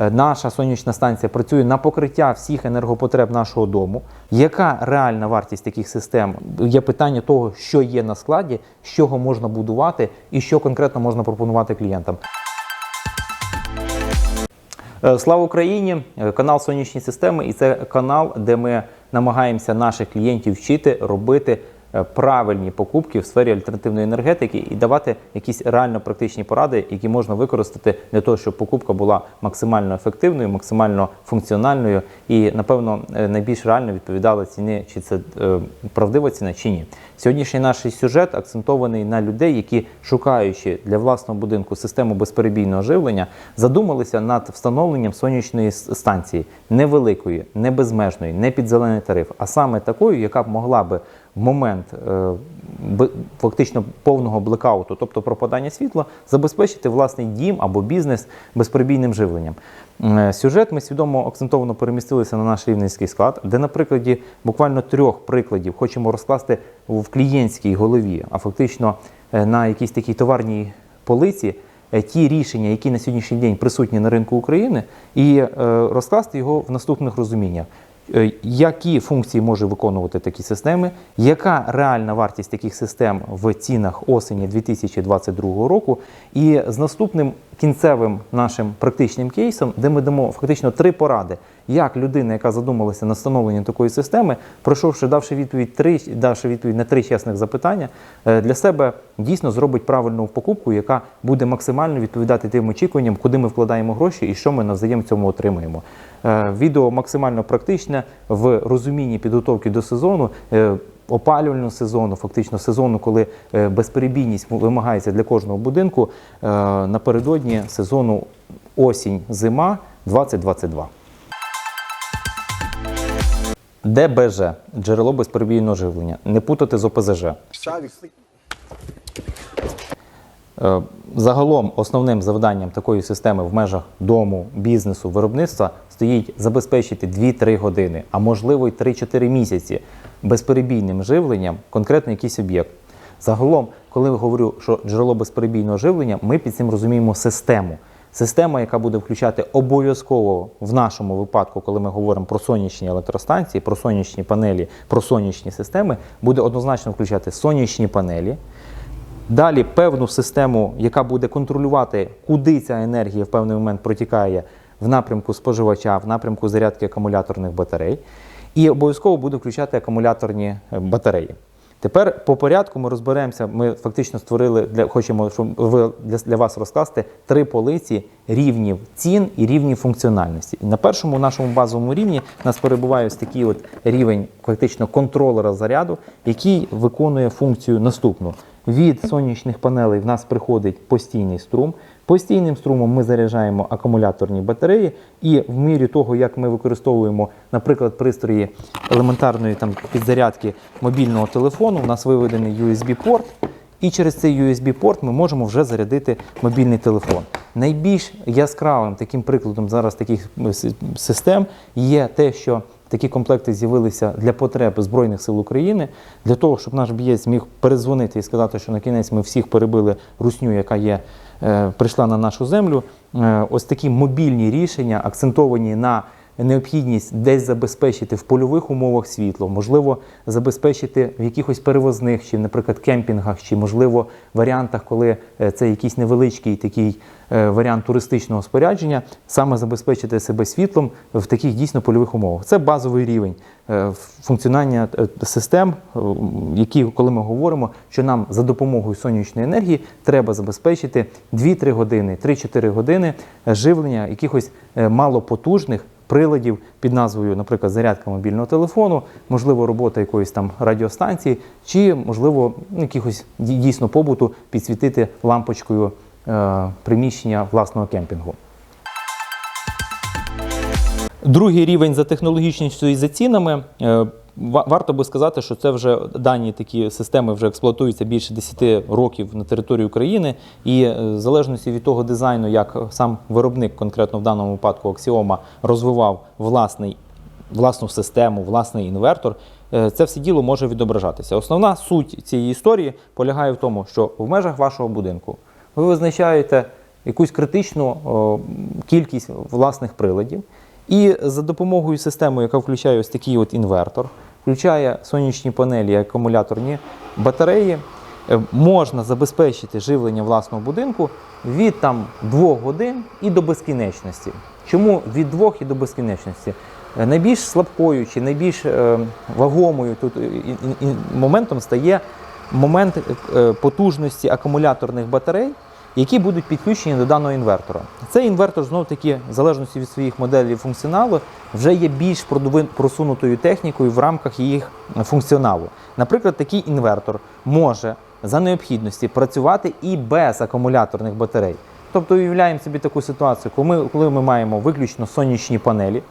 е, наша сонячна станція працює на покриття всіх енергопотреб нашого дому. Яка реальна вартість таких систем? Є питання того, що є на складі, з чого можна будувати і що конкретно можна пропонувати клієнтам. Е, Слава Україні! Е, Канал Сонячні системи, і це канал, де ми намагаємося наших клієнтів вчити робити правильні покупки в сфері альтернативної енергетики і давати якісь реально практичні поради, які можна використати для того, щоб покупка була максимально ефективною, максимально функціональною і, напевно, е, найбільш реально відповідала ціні, чи це е, правдива ціна, чи ні. Сьогоднішній наш сюжет акцентований на людей, які, шукаючи для власного будинку систему безперебійного живлення, задумалися над встановленням сонячної станції невеликої, не безмежної, не під зелений тариф, а саме такою, яка б могла би момент е, фактично повного блекауту, тобто пропадання світла, забезпечити власний дім або бізнес безперебійним живленням. Е, Сюжет ми свідомо акцентовано перемістилися на наш рівненський склад, де на прикладі буквально трьох прикладів хочемо розкласти в клієнтській голові, а фактично е, на якійсь такій товарній полиці ті рішення, які на сьогоднішній день присутні на ринку України, і розкласти його в наступних розуміннях. Е, Які функції може виконувати такі системи? Яка реальна вартість таких систем в цінах осені 2022 року? І з наступним кінцевим нашим практичним кейсом, де ми дамо фактично три поради, як людина, яка задумалася на встановлення такої системи, пройшовши, давши відповідь три, давши відповідь на три чесних запитання, е, для себе дійсно зробить правильну покупку, яка буде максимально відповідати тим очікуванням, куди ми вкладаємо гроші і що ми навзаєм цьому отримуємо. Е, Відео максимально практичне в розумінні підготовки до сезону. Опалювального сезону, фактично сезону, коли е, безперебійність вимагається для кожного будинку е, напередодні сезону осінь-зима 2022. ДБЖ джерело безперебійного живлення. Не путати з ОПЗЖ. Е, Загалом основним завданням такої системи в межах дому, бізнесу, виробництва стоїть забезпечити 2-3 години, а можливо й 3-4 місяці безперебійним живленням конкретно якийсь об'єкт. Загалом, коли я говорю, що джерело безперебійного живлення, ми під цим розуміємо систему. Система, яка буде включати обов'язково в нашому випадку, коли ми говоримо про сонячні електростанції, про сонячні панелі, про сонячні системи, буде однозначно включати сонячні панелі. Далі певну систему, яка буде контролювати, куди ця енергія в певний момент протікає в напрямку споживача, в напрямку зарядки акумуляторних батарей. І обов'язково буде включати акумуляторні е, батареї. Тепер по порядку ми розберемося. Ми фактично створили для хочемо, щоб ви для, для вас розкласти три полиці рівнів цін і рівнів функціональності. І на першому нашому базовому рівні нас перебуває ось такий от рівень фактично контролера заряду, який виконує функцію наступну. Від сонячних панелей в нас приходить постійний струм. Постійним струмом ми заряджаємо акумуляторні батареї, і в мірі того, як ми використовуємо, наприклад, пристрої елементарної там підзарядки мобільного телефону, у нас виведений USB-порт, і через цей USB-порт ми можемо вже зарядити мобільний телефон. Найбільш яскравим таким прикладом зараз таких систем є те, що такі комплекти з'явилися для потреб Збройних сил України, для того, щоб наш бієць міг перезвонити і сказати, що на кінець ми всіх перебили русню, яка є, е, прийшла на нашу землю. Е, ось такі мобільні рішення, акцентовані на необхідність десь забезпечити в польових умовах світло, можливо, забезпечити в якихось перевозних, чи, наприклад, кемпінгах, чи, можливо, варіантах, коли е, це якийсь невеличкий такий е, варіант туристичного спорядження, саме забезпечити себе світлом в таких дійсно польових умовах. Це базовий рівень е, функціонування систем, які, коли ми говоримо, що нам за допомогою сонячної енергії треба забезпечити 2-3 години, 3-4 години живлення якихось малопотужних приладів під назвою, наприклад, зарядка мобільного телефону, можливо, робота якоїсь там радіостанції, чи, можливо, якихось дій- дійсно побуту підсвітити лампочкою е, приміщення власного кемпінгу. Другий рівень за технологічністю і за цінами. Ва- Варто би сказати, що це вже дані такі системи вже експлуатуються більше 10 років на території України, і е, в залежності від того дизайну, як сам виробник, конкретно в даному випадку Axioma, розвивав власний, власну систему, власний інвертор, е, це все діло може відображатися. Основна суть цієї історії полягає в тому, що в межах вашого будинку ви визначаєте якусь критичну кількість власних приладів. І за допомогою системи, яка включає ось такий от інвертор, включає сонячні панелі, акумуляторні батареї, е, можна забезпечити живлення власного будинку від там 2 годин і до безкінечності. Чому від 2 і до безкінечності? Е, Найбільш слабкою чи найбільш е, вагомою тут і- моментом стає момент потужності акумуляторних батарей, які будуть підключені до даного інвертора. Цей інвертор знов таки, в залежності від своїх моделей функціоналу, вже є більш просунутою технікою в рамках їх функціоналу. Наприклад, такий інвертор може за необхідності працювати і без акумуляторних батарей. Тобто уявляємо собі таку ситуацію, коли ми маємо виключно сонячні панелі.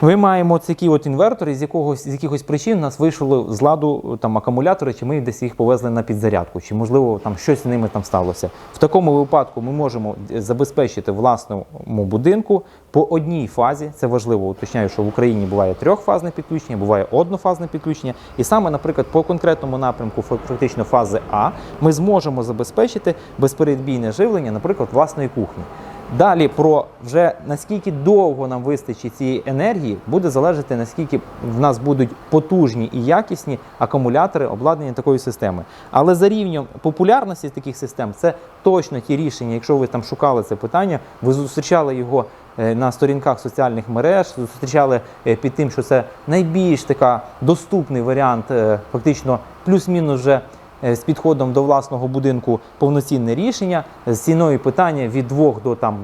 Ми маємо такий от інвертор, і з якогось з якихось причин нас вийшло з ладу там акумулятори, чи ми десь їх повезли на підзарядку, чи можливо там щось з ними там сталося. В такому випадку ми можемо забезпечити власному будинку по одній фазі. Це важливо. Уточняю, що в Україні буває трьохфазне підключення, буває однофазне підключення. І саме, наприклад, по конкретному напрямку, фактично фази А, ми зможемо забезпечити безперебійне живлення, наприклад, власної кухні. Далі про вже наскільки довго нам вистачить цієї енергії, буде залежати наскільки в нас будуть потужні і якісні акумулятори обладнання такої системи. Але за рівнем популярності таких систем це точно ті рішення. Якщо ви там шукали це питання, ви зустрічали його е, на сторінках соціальних мереж, зустрічали е, під тим, що це найбільш така доступний варіант, е, фактично плюс-мінус вже з підходом до власного будинку повноцінне рішення з ціною питання від 2 до там.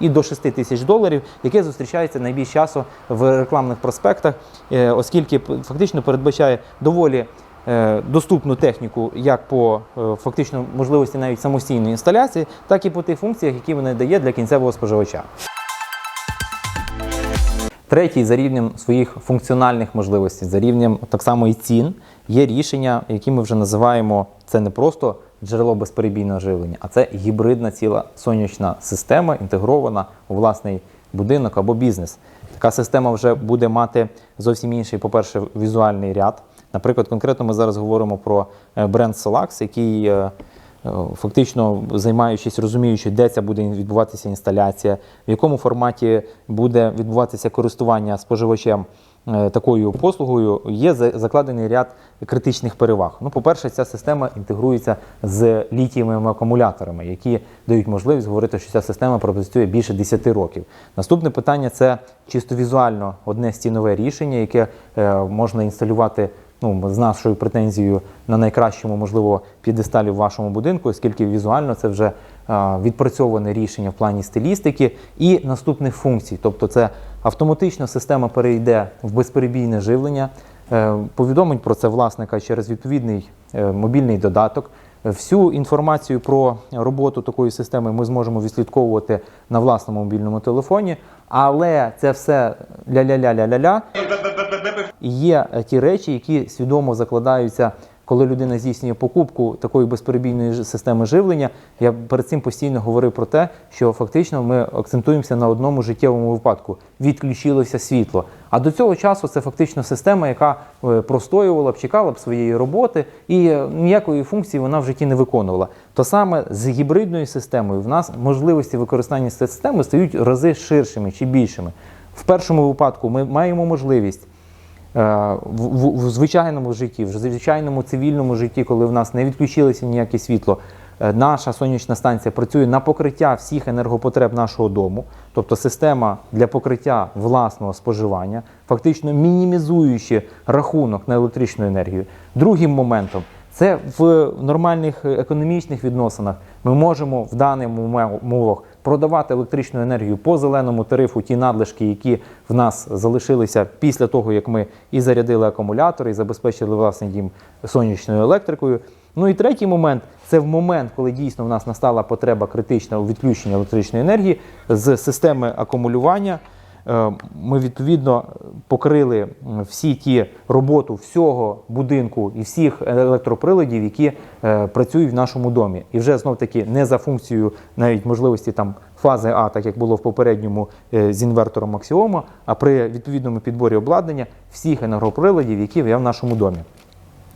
І до 6 тисяч доларів, яке зустрічається найбільш часто в рекламних проспектах, е, оскільки фактично передбачає доволі е, доступну техніку як по е, фактично можливості навіть самостійної інсталяції, так і по тих функціях, які вона дає для кінцевого споживача. Третій за рівнем своїх функціональних можливостей, за рівнем так само і цін, є рішення, які ми вже називаємо це не просто джерело безперебійного живлення, а це гібридна ціла сонячна система, інтегрована у власний будинок або бізнес. Така система вже буде мати зовсім інший, по-перше, візуальний ряд. Наприклад, конкретно ми зараз говоримо про е, бренд Solax, який е, фактично займаючись, розуміючи, де це буде відбуватися інсталяція, в якому форматі буде відбуватися користування споживачем е, такою послугою, є закладений ряд критичних переваг. Ну, по-перше, ця система інтегрується з літієвими акумуляторами, які дають можливість говорити, що ця система пропрацює більше 10 років. Наступне питання це чисто візуально одне стінове рішення, яке е, можна інсталювати ну, з нашою претензією на найкращому, можливо, п'єдесталі в вашому будинку, оскільки візуально це вже відпрацьоване рішення в плані стилістики і наступних функцій. Тобто, це автоматично система перейде в безперебійне живлення, е, повідомить про це власника через відповідний е, мобільний додаток. Всю інформацію про роботу такої системи ми зможемо відслідковувати на власному мобільному телефоні, але це все ля-ля-ля-ля-ля-ля. Є ті речі, які свідомо закладаються, коли людина здійснює покупку такої безперебійної системи живлення. Я перед цим постійно говорив про те, що фактично ми акцентуємося на одному життєвому випадку: відключилося світло. А до цього часу це фактично система, яка е, простоювала б, чекала б своєї роботи, і е, ніякої функції вона в житті не виконувала. То саме з гібридною системою в нас можливості використання системи стають рази ширшими чи більшими. В першому випадку ми маємо можливість в, в, в звичайному житті, в звичайному цивільному житті, коли в нас не відключилося ніяке світло, е, наша сонячна станція працює на покриття всіх енергопотреб нашого дому, тобто система для покриття власного споживання, фактично мінімізуючи рахунок на електричну енергію. Другим моментом це в нормальних е, економічних відносинах ми можемо в даних умовах продавати електричну енергію по зеленому тарифу, ті надлишки, які в нас залишилися після того, як ми і зарядили акумулятори, і забезпечили власний дім сонячною електрикою. Ну і третій момент це в момент, коли дійсно в нас настала потреба критична у відключенні електричної енергії з системи акумулювання. Е, Ми відповідно покрили всі ті роботу всього будинку і всіх електроприладів, які е, працюють в нашому домі. І вже знов таки не за функцією навіть можливості там фази А, так як було в попередньому е, з інвертором Аксіома, а при відповідному підборі обладнання всіх енергоприладів, які є в нашому домі.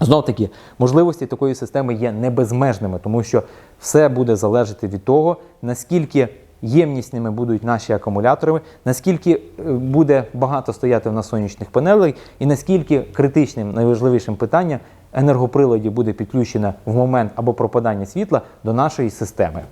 Знов таки, можливості такої системи є не безмежними, тому що все буде залежати від того, наскільки ємнісними будуть наші акумулятори, наскільки е, буде багато стояти в нас сонячних панелей, і наскільки критичним, найважливішим питанням енергоприладі буде підключена в момент або пропадання світла до нашої системи.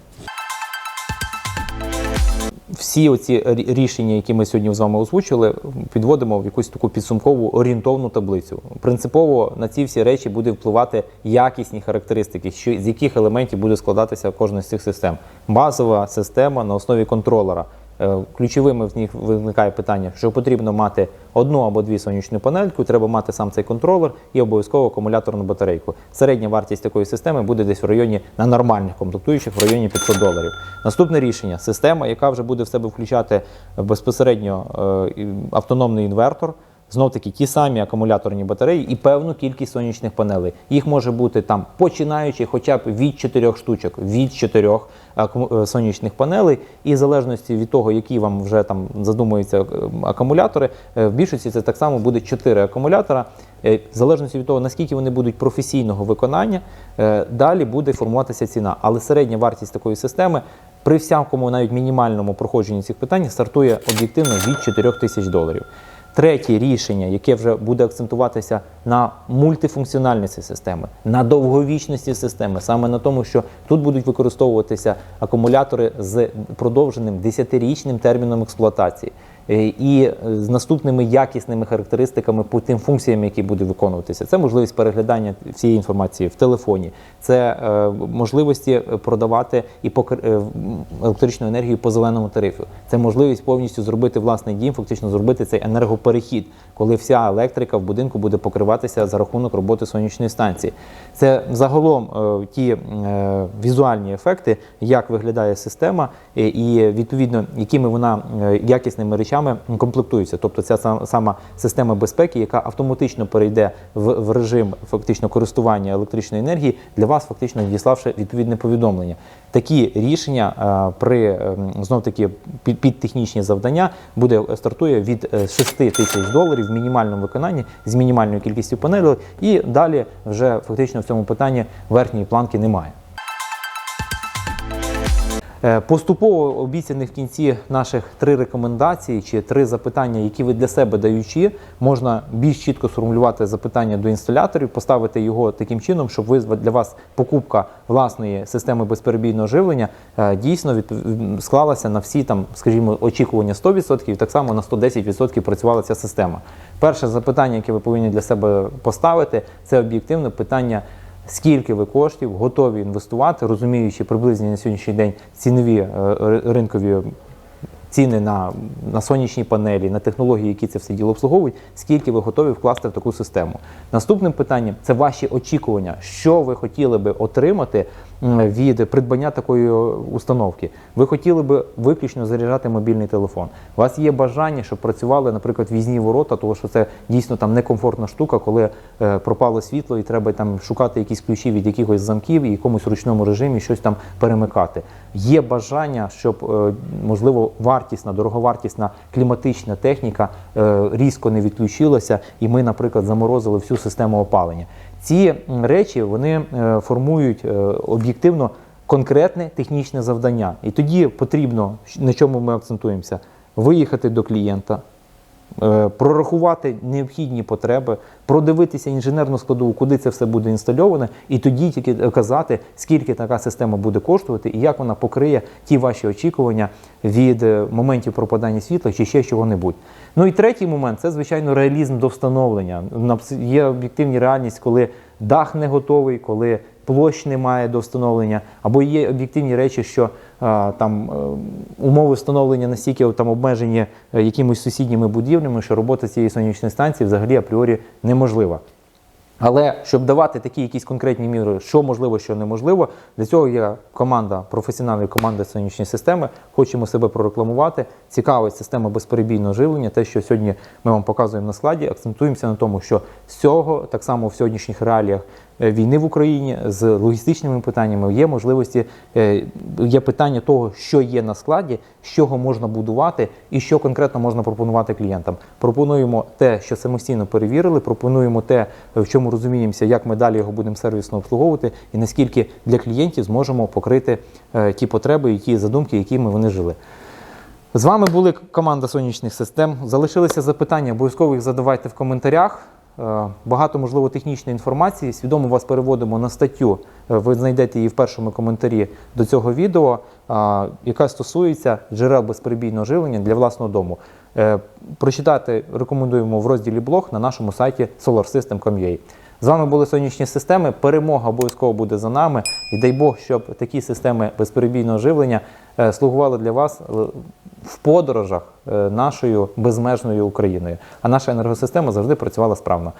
Всі оці рішення, які ми сьогодні з вами озвучили, підводимо в якусь таку підсумкову орієнтовну таблицю. Принципово на ці всі речі буде впливати якісні характеристики, що з яких елементів буде складатися кожна з цих систем. Базова система на основі контролера. Е, Ключовими в них виникає питання, що потрібно мати одну або дві сонячні панельки, треба мати сам цей контролер і обов'язково акумуляторну батарейку. Середня вартість такої системи буде десь в районі на нормальних комплектуючих в районі 500 доларів. Наступне рішення система, яка вже буде в себе включати безпосередньо е, автономний інвертор. Знов таки ті самі акумуляторні батареї і певну кількість сонячних панелей. Їх може бути там починаючи хоча б від 4 штучок, від 4 аку- е, сонячних панелей, і в залежності від того, які вам вже там задумуються е, акумулятори, е, в більшості це так само буде 4 акумулятора. Е, В залежності від того, наскільки вони будуть професійного виконання, е, далі буде формуватися ціна. Але середня вартість такої системи при всякому навіть мінімальному проходженні цих питань стартує об'єктивно від 4 тисяч доларів. Третє рішення, яке вже буде акцентуватися на мультифункціональності системи, на довговічності системи, саме на тому, що тут будуть використовуватися акумулятори з продовженим 10-річним терміном експлуатації. Е, І з наступними якісними характеристиками по тим функціям, які будуть виконуватися, це можливість переглядання всієї інформації в телефоні, це е, можливості продавати і е, електричну енергію по зеленому тарифу. Це можливість повністю зробити власний дім, фактично зробити цей енергоперехід, коли вся електрика в будинку буде покриватися за рахунок роботи сонячної станції. Це загалом ті візуальні ефекти, як виглядає система, і відповідно якими вона якісними речами комплектується. Тобто ця сам- сама система безпеки, яка автоматично перейде в, в режим фактично користування електричної енергії, для вас фактично надіславши відповідне повідомлення. Такі рішення е, при знов таки під, під технічні завдання буде стартує від е, 6 тисяч доларів в мінімальному виконанні з мінімальною кількістю панелей, і далі вже фактично в цьому питанні верхньої планки немає. Е, Поступово обіцяних в кінці наших три рекомендації чи три запитання, які ви для себе даючи, можна більш чітко сформулювати запитання до інсталяторів, поставити його таким чином, щоб ви для вас покупка власної системи безперебійного живлення е, дійсно відпов- склалася на всі там, скажімо, очікування 100%, і так само на 110% працювала ця система. Перше запитання, яке ви повинні для себе поставити, це об'єктивне питання. Скільки ви коштів готові інвестувати, розуміючи приблизні на сьогоднішній день цінові е, ринкові ціни на, на сонячні панелі, на технології, які це все діло обслуговують, скільки ви готові вкласти в таку систему. Наступним питанням це ваші очікування, що ви хотіли би отримати від придбання такої установки. Ви хотіли би виключно заряджати мобільний телефон. У вас є бажання, щоб працювали, наприклад, візні ворота, тому що це дійсно там некомфортна штука, коли е, пропало світло і треба там шукати якісь ключі від якихось замків і якомусь ручному режимі щось там перемикати. Є бажання, щоб е, можливо вартісна, дороговартісна кліматична техніка е, різко не відключилася, і ми, наприклад, заморозили всю систему опалення. Ці речі вони е, формують е, об'єктивно конкретне технічне завдання. І тоді потрібно, на чому ми акцентуємося, виїхати до клієнта, прорахувати необхідні потреби, продивитися інженерну складову, куди це все буде інстальоване, і тоді тільки казати, скільки така система буде коштувати і як вона покриє ті ваші очікування від е, моментів пропадання світла чи ще чого-небудь. Ну і третій момент це, звичайно, реалізм до встановлення. Є об'єктивні реальність, коли дах не готовий, коли площ немає до встановлення, або є об'єктивні речі, що там е, умови встановлення настільки там обмежені е, якимись сусідніми будівлями, що робота цієї сонячної станції взагалі апріорі неможлива. Але щоб давати такі якісь конкретні міри, що можливо, що неможливо, для цього є команда, професіональна команда сонячної системи. Хочемо себе прорекламувати. Цікавить система безперебійного живлення. Те, що сьогодні ми вам показуємо на складі, акцентуємося на тому, що з цього так само в сьогоднішніх реаліях війни в Україні, з логістичними питаннями, є можливості, е, є питання того, що є на складі, з чого можна будувати і що конкретно можна пропонувати клієнтам. Пропонуємо те, що самостійно перевірили, пропонуємо те, в чому розуміємося, як ми далі його будемо сервісно обслуговувати, і наскільки для клієнтів зможемо покрити е, ті потреби і ті задумки, якими вони жили. З вами були команда сонячних систем. Залишилися запитання, обов'язково їх задавайте в коментарях. Е, Багато можливо технічної інформації. Свідомо вас переводимо на статтю. Е, Ви знайдете її в першому коментарі до цього відео, яка стосується джерел безперебійного живлення для власного дому. Е, Прочитати рекомендуємо в розділі блог на нашому сайті solarsystem.com.ua. З вами були сонячні системи. Перемога обов'язково буде за нами. І дай Бог, щоб такі системи безперебійного живлення е, слугували для вас е, в подорожах е, нашою безмежною Україною. А наша енергосистема завжди працювала справно.